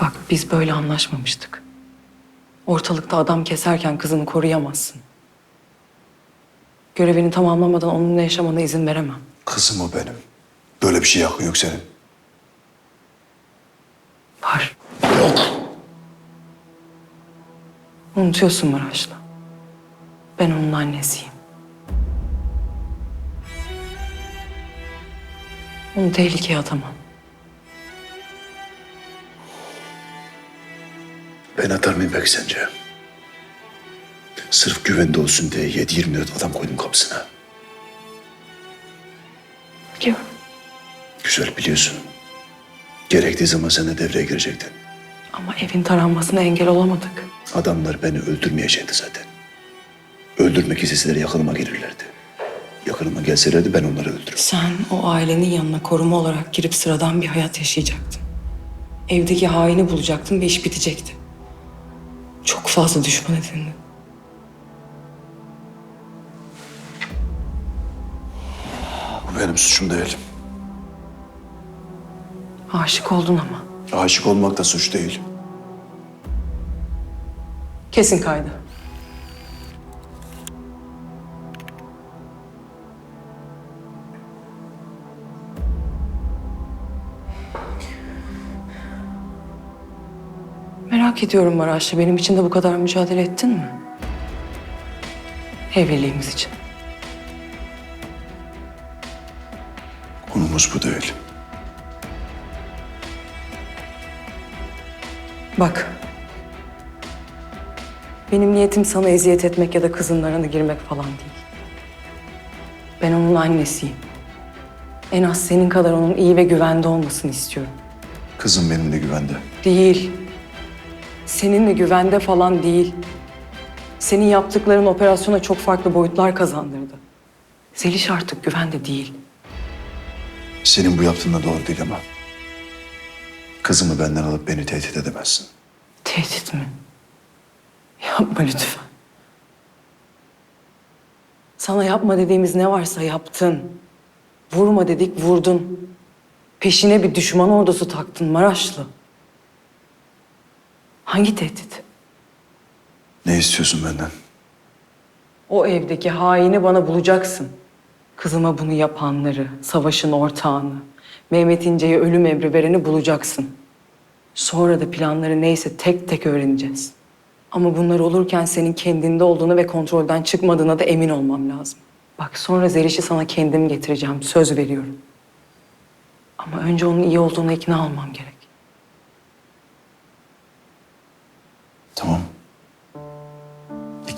Bak biz böyle anlaşmamıştık. Ortalıkta adam keserken kızını koruyamazsın. Görevini tamamlamadan onunla yaşamana izin veremem. Kızım o benim. Böyle bir şey hakkın yok senin. Var. Yok. Unutuyorsun Maraşlı. Ben onun annesiyim. Onu tehlikeye atamam. Ben atar mıyım peki sence? Sırf güvende olsun diye 7-24 adam koydum kapısına. Biliyorum. Güzel biliyorsun. Gerektiği zaman sen de devreye girecektin. Ama evin taranmasına engel olamadık. Adamlar beni öldürmeyecekti zaten. Öldürmek isteseler yakınıma gelirlerdi. Yakınıma gelselerdi ben onları öldürürüm. Sen o ailenin yanına koruma olarak girip sıradan bir hayat yaşayacaktın. Evdeki haini bulacaktın ve iş bitecekti. Çok fazla düşman edindin. Bu benim suçum değil. Aşık oldun ama. Aşık olmak da suç değil. Kesin kaydı. Merak ediyorum Maraşlı. Benim için de bu kadar mücadele ettin mi? Evliliğimiz için. Konumuz bu değil. Bak. Benim niyetim sana eziyet etmek ya da kızın arana girmek falan değil. Ben onun annesiyim. En az senin kadar onun iyi ve güvende olmasını istiyorum. Kızım benim de güvende. Değil. Seninle güvende falan değil. Senin yaptıkların operasyona çok farklı boyutlar kazandırdı. Zeliş artık güvende değil. Senin bu yaptığın da doğru değil ama. Kızımı benden alıp beni tehdit edemezsin. Tehdit mi? Yapma lütfen. Sana yapma dediğimiz ne varsa yaptın. Vurma dedik vurdun. Peşine bir düşman ordusu taktın Maraşlı. Hangi tehdit? Ne istiyorsun benden? O evdeki haini bana bulacaksın. Kızıma bunu yapanları, savaşın ortağını, Mehmet İnce'ye ölüm emri vereni bulacaksın. Sonra da planları neyse tek tek öğreneceğiz. Ama bunlar olurken senin kendinde olduğunu ve kontrolden çıkmadığına da emin olmam lazım. Bak sonra Zeliş'i sana kendim getireceğim, söz veriyorum. Ama önce onun iyi olduğuna ikna olmam gerek.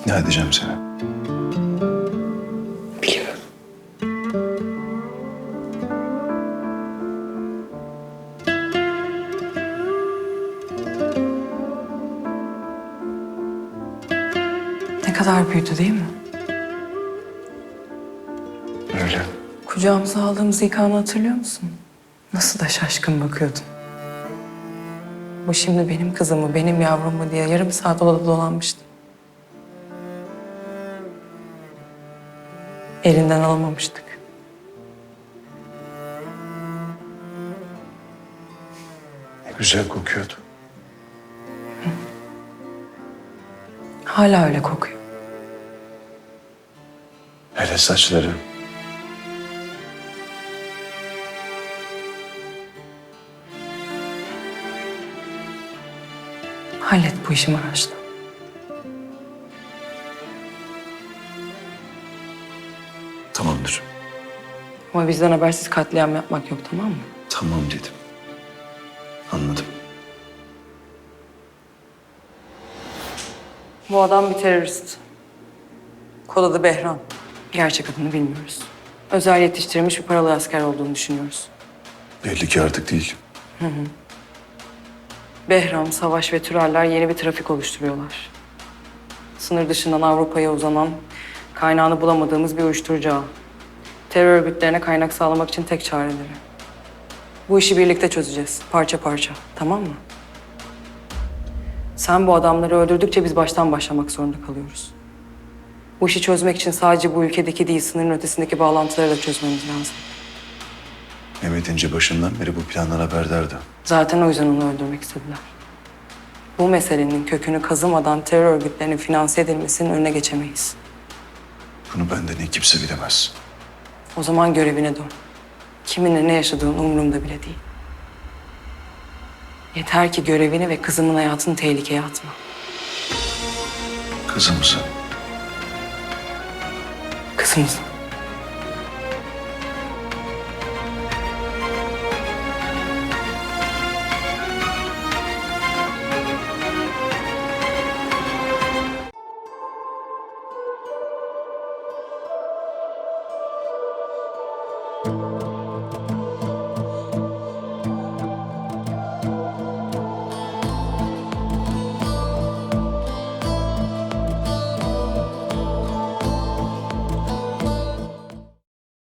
İkna edeceğim seni. Biliyorum. Ne kadar büyüdü değil mi? Öyle. Kucağımıza aldığımız ilk anı hatırlıyor musun? Nasıl da şaşkın bakıyordun. Bu şimdi benim kızım mı, benim yavrum mu diye yarım saat odada dolanmıştı. Elinden alamamıştık. Güzel kokuyordu. Hala öyle kokuyor. Hele saçları. Hallet bu işi Maraşlı. Tamamdır. Ama bizden habersiz katliam yapmak yok tamam mı? Tamam dedim. Anladım. Bu adam bir terörist. Kod adı Behram. Gerçek adını bilmiyoruz. Özel yetiştirilmiş bir paralı asker olduğunu düşünüyoruz. Belli ki artık değil. Behram, Savaş ve Türeller yeni bir trafik oluşturuyorlar. Sınır dışından Avrupa'ya uzanan, kaynağını bulamadığımız bir uyuşturucu ağı. Terör örgütlerine kaynak sağlamak için tek çareleri. Bu işi birlikte çözeceğiz, parça parça. Tamam mı? Sen bu adamları öldürdükçe biz baştan başlamak zorunda kalıyoruz. Bu işi çözmek için sadece bu ülkedeki değil, sınırın ötesindeki bağlantıları da çözmemiz lazım. Mehmet İnce başından beri bu plandan haberdardı. Zaten o yüzden onu öldürmek istediler. Bu meselenin kökünü kazımadan terör örgütlerinin finanse edilmesinin önüne geçemeyiz. Bunu benden iyi kimse bilemez. O zaman görevine dön. Kiminle ne yaşadığın umurumda bile değil. Yeter ki görevini ve kızımın hayatını tehlikeye atma. Kızımızı Kızımızı.